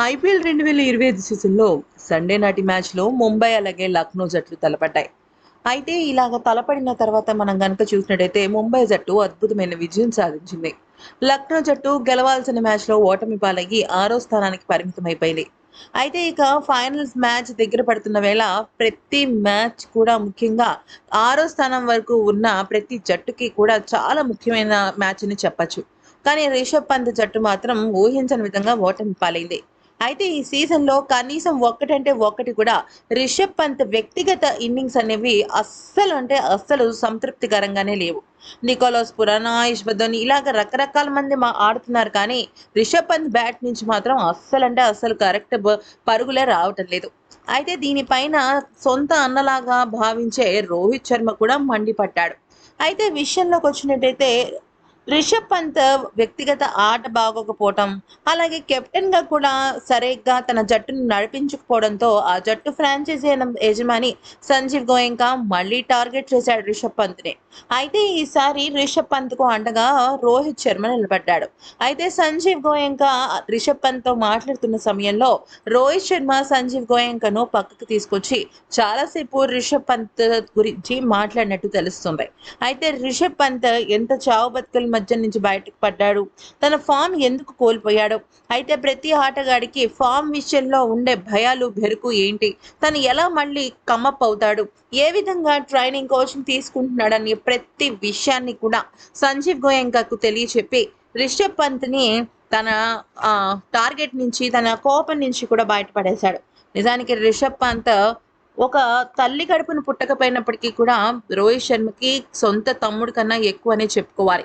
IPL రెండు వేల ఇరవై ఐదు సీజన్లో సండే నాటి మ్యాచ్లో ముంబై అలాగే లక్నో జట్లు తలపడ్డాయి. అయితే ఇలాగ తలపడిన తర్వాత మనం కనుక చూసినట్టయితే ముంబై జట్టు అద్భుతమైన విజయం సాధించింది. లక్నో జట్టు గెలవాల్సిన మ్యాచ్లో ఓటమి పాలయ్యి ఆరో స్థానానికి పరిమితమైపోయింది. అయితే ఇక ఫైనల్స్ మ్యాచ్ దగ్గర పడుతున్న వేళ ప్రతి మ్యాచ్ కూడా ముఖ్యంగా ఆరో స్థానం వరకు ఉన్న ప్రతి జట్టుకి కూడా చాలా ముఖ్యమైన మ్యాచ్ అని చెప్పచ్చు. కానీ రిషబ్ పంత్ జట్టు మాత్రం ఊహించని విధంగా ఓటమి పాలైంది. అయితే ఈ సీజన్లో కనీసం ఒక్కటంటే ఒక్కటి కూడా రిషబ్ పంత్ వ్యక్తిగత ఇన్నింగ్స్ అనేవి అస్సలు అంటే అస్సలు సంతృప్తికరంగానే లేవు. నికోలాస్ పురానా ధోని ఇలాగ రకరకాల మంది మా ఆడుతున్నారు కానీ రిషబ్ పంత్ బ్యాట్ నుంచి మాత్రం అస్సలు అంటే అస్సలు కరెక్ట్ పరుగులే రావటం లేదు. అయితే దీనిపైన సొంత అన్నలాగా భావించే రోహిత్ శర్మ కూడా మండిపడ్డాడు. అయితే విషయంలోకి వచ్చినట్టయితే రిషబ్ పంత్ వ్యక్తిగత ఆట బాగోకపోవటం అలాగే కెప్టెన్గా కూడా సరిగ్గా తన జట్టును నడిపించకపోవడంతో ఆ జట్టు ఫ్రాంచైజీ యజమాని సంజీవ్ గోయంకా మళ్ళీ టార్గెట్ చేశాడు రిషబ్ పంత్ని. అయితే ఈసారి రిషబ్ పంత్కు అండగా రోహిత్ శర్మ నిలబడ్డాడు. అయితే సంజీవ్ గోయంకా రిషబ్ పంత్తో మాట్లాడుతున్న సమయంలో రోహిత్ శర్మ సంజీవ్ గోయంకను పక్కకు తీసుకొచ్చి చాలాసేపు రిషబ్ పంత్ గురించి మాట్లాడినట్టు తెలుస్తుంది. అయితే రిషబ్ పంత్ ఎంత చావు బతుకలు మధ్య నుంచి బయటకు పడ్డాడు. తన ఫామ్ ఎందుకు కోల్పోయాడు. అయితే ప్రతి ఆటగాడికి ఫామ్ విషయంలో ఉండే భయాలు బెరుకు ఏంటి? తను ఎలా మళ్ళీ కమ్మప్ అవుతాడు? ఏ విధంగా ట్రైనింగ్ కోచింగ్ తీసుకుంటున్నాడని ప్రతి విషయాన్ని కూడా సంజీవ్ గోయంకాకు తెలియచెప్పి రిషబ్ పంత్ని తన టార్గెట్ నుంచి తన కోపం నుంచి కూడా బయటపడేశాడు. నిజానికి రిషబ్ పంత్ ఒక తల్లి కడుపును పుట్టకపోయినప్పటికీ కూడా రోహిత్ శర్మకి సొంత తమ్ముడు కన్నా ఎక్కువనే చెప్పుకోవాలి.